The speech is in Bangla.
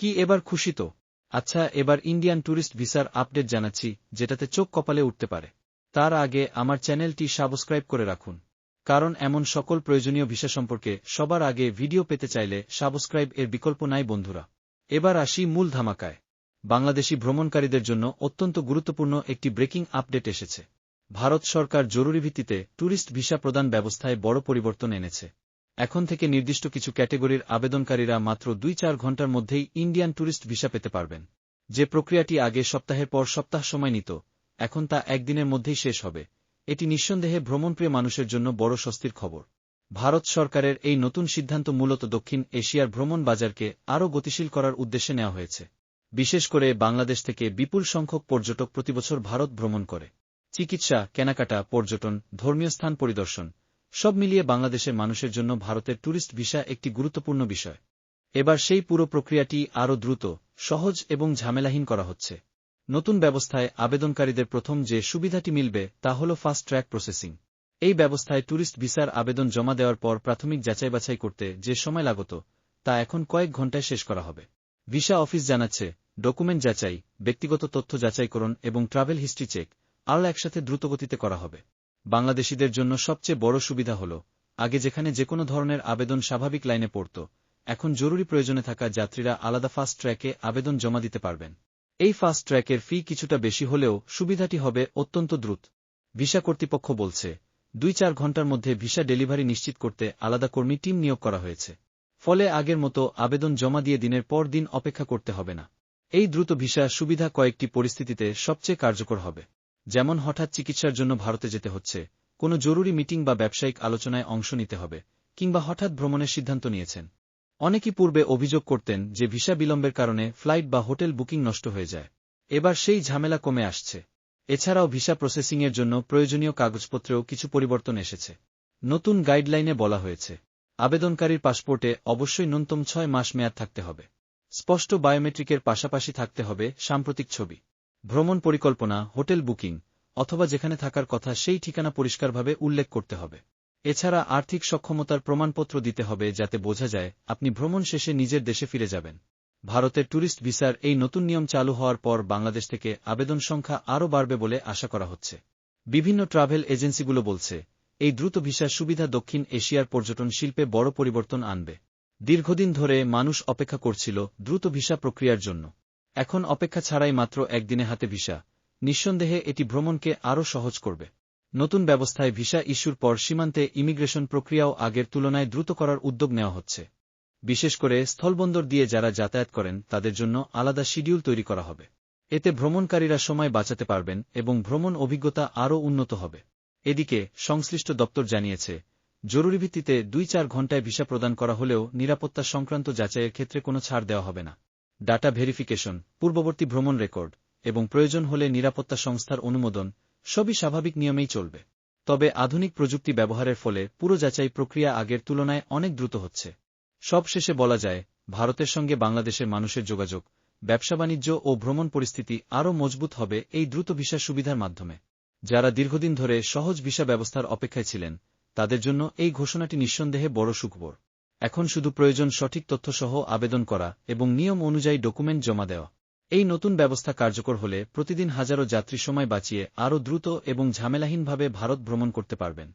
কি এবার খুশি তো? আচ্ছা এবার ইন্ডিয়ান ট্যুরিস্ট ভিসার আপডেট জানাচ্ছি, যেটাতে চোখ কপালে উঠতে পারে। তার আগে আমার চ্যানেলটি সাবস্ক্রাইব করে রাখুন। কারণ এমন সকল প্রয়োজনীয় ভিসা সম্পর্কে সবার আগে ভিডিও পেতে চাইলে সাবস্ক্রাইব এর বিকল্প নাই বন্ধুরা। এবার আসি মূল ধামাকায়। বাংলাদেশি ভ্রমণকারীদের জন্য অত্যন্ত গুরুত্বপূর্ণ একটি ব্রেকিং আপডেট এসেছে। ভারত সরকার জরুরি ভিত্তিতে ট্যুরিস্ট ভিসা প্রদান ব্যবস্থায় বড় পরিবর্তন এনেছে। এখন থেকে নির্দিষ্ট কিছু ক্যাটেগরির আবেদনকারীরা মাত্র দুই চার ঘণ্টার মধ্যেই ইন্ডিয়ান ট্যুরিস্ট ভিসা পেতে পারবেন। যে প্রক্রিয়াটি আগে সপ্তাহের পর সপ্তাহ সময় নিত, এখন তা একদিনের মধ্যেই শেষ হবে। এটি নিঃসন্দেহে ভ্রমণপ্রিয় মানুষের জন্য বড় স্বস্তির খবর। ভারত সরকারের এই নতুন সিদ্ধান্ত মূলত দক্ষিণ এশিয়ার ভ্রমণ বাজারকে আরও গতিশীল করার উদ্দেশ্যে নেওয়া হয়েছে। বিশেষ করে বাংলাদেশ থেকে বিপুল সংখ্যক পর্যটক প্রতিবছর ভারত ভ্রমণ করে। চিকিৎসা, কেনাকাটা, পর্যটন, ধর্মীয় স্থান পরিদর্শন সব মিলিয়ে বাংলাদেশের মানুষের জন্য ভারতের ট্যুরিস্ট ভিসা একটি গুরুত্বপূর্ণ বিষয়। এবার সেই পুরো প্রক্রিয়াটি আরও দ্রুত, সহজ এবং ঝামেলাহীন করা হচ্ছে। নতুন ব্যবস্থায় আবেদনকারীদের প্রথম যে সুবিধাটি মিলবে তা হল ফাস্ট ট্র্যাক প্রসেসিং এই ব্যবস্থায় ট্যুরিস্ট ভিসার আবেদন জমা দেওয়ার পর প্রাথমিক যাচাই বাছাই করতে যে সময় লাগত, তা এখন কয়েক ঘণ্টায় শেষ করা হবে। ভিসা অফিস জানাচ্ছে, ডকুমেন্ট যাচাই, ব্যক্তিগত তথ্য যাচাইকরণ এবং ট্রাভেল হিস্ট্রি চেক, আরও একসাথে দ্রুতগতিতে করা হবে। বাংলাদেশিদের জন্য সবচেয়ে বড় সুবিধা হল, আগে যেখানে যে কোনো ধরনের আবেদন স্বাভাবিক লাইনে পড়ত, এখন জরুরি প্রয়োজনে থাকা যাত্রীরা আলাদা ফাস্ট ট্র্যাকে আবেদন জমা দিতে পারবেন। এই ফাস্ট ট্র্যাকের ফি কিছুটা বেশি হলেও সুবিধাটি হবে অত্যন্ত দ্রুত। ভিসা কর্তৃপক্ষ বলছে, দুই চার ঘণ্টার মধ্যে ভিসা ডেলিভারি নিশ্চিত করতে আলাদা কর্মী টিম নিয়োগ করা হয়েছে। ফলে আগের মতো আবেদন জমা দিয়ে দিনের পর দিন অপেক্ষা করতে হবে না। এই দ্রুত ভিসা সুবিধা কয়েকটি পরিস্থিতিতে সবচেয়ে কার্যকর হবে। যেমন হঠাৎ চিকিৎসার জন্য ভারতে যেতে হচ্ছে, কোনো জরুরি মিটিং বা ব্যবসায়িক আলোচনায় অংশ নিতে হবে, কিংবা হঠাৎ ভ্রমণের সিদ্ধান্ত নিয়েছেন। অনেকেই পূর্বে অভিযোগ করতেন যে ভিসা বিলম্বের কারণে ফ্লাইট বা হোটেল বুকিং নষ্ট হয়ে যায়। এবার সেই ঝামেলা কমে আসছে। এছাড়াও ভিসা প্রসেসিংয়ের জন্য প্রয়োজনীয় কাগজপত্রেও কিছু পরিবর্তন এসেছে। নতুন গাইডলাইনে বলা হয়েছে, আবেদনকারীর পাসপোর্টে অবশ্যই ন্যূনতম ছয় মাস মেয়াদ থাকতে হবে। স্পষ্ট বায়োমেট্রিকের পাশাপাশি থাকতে হবে সাম্প্রতিক ছবি। ভ্রমণ পরিকল্পনা, হোটেল বুকিং, অথবা যেখানে থাকার কথা সেই ঠিকানা পরিষ্কারভাবে উল্লেখ করতে হবে। এছাড়া আর্থিক সক্ষমতার প্রমাণপত্র দিতে হবে যাতে বোঝা যায় আপনি ভ্রমণ শেষে নিজের দেশে ফিরে যাবেন। ভারতের ট্যুরিস্ট ভিসার এই নতুন নিয়ম চালু হওয়ার পর বাংলাদেশ থেকে আবেদন সংখ্যা আরও বাড়বে বলে আশা করা হচ্ছে। বিভিন্ন ট্রাভেল এজেন্সিগুলো বলছে, এই দ্রুত ভিসার সুবিধা দক্ষিণ এশিয়ার পর্যটন শিল্পে বড় পরিবর্তন আনবে। দীর্ঘদিন ধরে মানুষ অপেক্ষা করছিল দ্রুত ভিসা প্রক্রিয়ার জন্য। এখন অপেক্ষা ছাড়াই মাত্র একদিনে হাতে ভিসা। নিঃসন্দেহে এটি ভ্রমণকে আরও সহজ করবে। নতুন ব্যবস্থায় ভিসা ইস্যুর পর সীমান্তে ইমিগ্রেশন প্রক্রিয়াও আগের তুলনায় দ্রুত করার উদ্যোগ নেওয়া হচ্ছে। বিশেষ করে স্থলবন্দর দিয়ে যারা যাতায়াত করেন, তাদের জন্য আলাদা শিডিউল তৈরি করা হবে। এতে ভ্রমণকারীরা সময় বাঁচাতে পারবেন এবং ভ্রমণ অভিজ্ঞতা আরও উন্নত হবে। এদিকে সংশ্লিষ্ট দপ্তর জানিয়েছে, জরুরি ভিত্তিতে দুই চার ঘণ্টায় ভিসা প্রদান করা হলেও নিরাপত্তা সংক্রান্ত যাচাইয়ের ক্ষেত্রে কোনো ছাড় দেওয়া হবে না। ডাটা ভেরিফিকেশন, পূর্ববর্তী ভ্রমণ রেকর্ড এবং প্রয়োজন হলে নিরাপত্তা সংস্থার অনুমোদন সবই স্বাভাবিক নিয়মেই চলবে। তবে আধুনিক প্রযুক্তি ব্যবহারের ফলে পুরো যাচাই প্রক্রিয়া আগের তুলনায় অনেক দ্রুত হচ্ছে। সব শেষে বলা যায়, ভারতের সঙ্গে বাংলাদেশের মানুষের যোগাযোগ, ব্যবসা বাণিজ্য ও ভ্রমণ পরিস্থিতি আরও মজবুত হবে এই দ্রুত ভিসা সুবিধার মাধ্যমে। যারা দীর্ঘদিন ধরে সহজ ভিসা ব্যবস্থার অপেক্ষায় ছিলেন, তাদের জন্য এই ঘোষণাটি নিঃসন্দেহে বড় সুখবর। এখন শুধু প্রয়োজন সঠিক তথ্যসহ আবেদন করা এবং নিয়ম অনুযায়ী ডকুমেন্ট জমা দেওয়া। এই নতুন ব্যবস্থা কার্যকর হলে প্রতিদিন হাজারো যাত্রী সময় বাঁচিয়ে আরও দ্রুত এবং ঝামেলাহীনভাবে ভারত ভ্রমণ করতে পারবেন।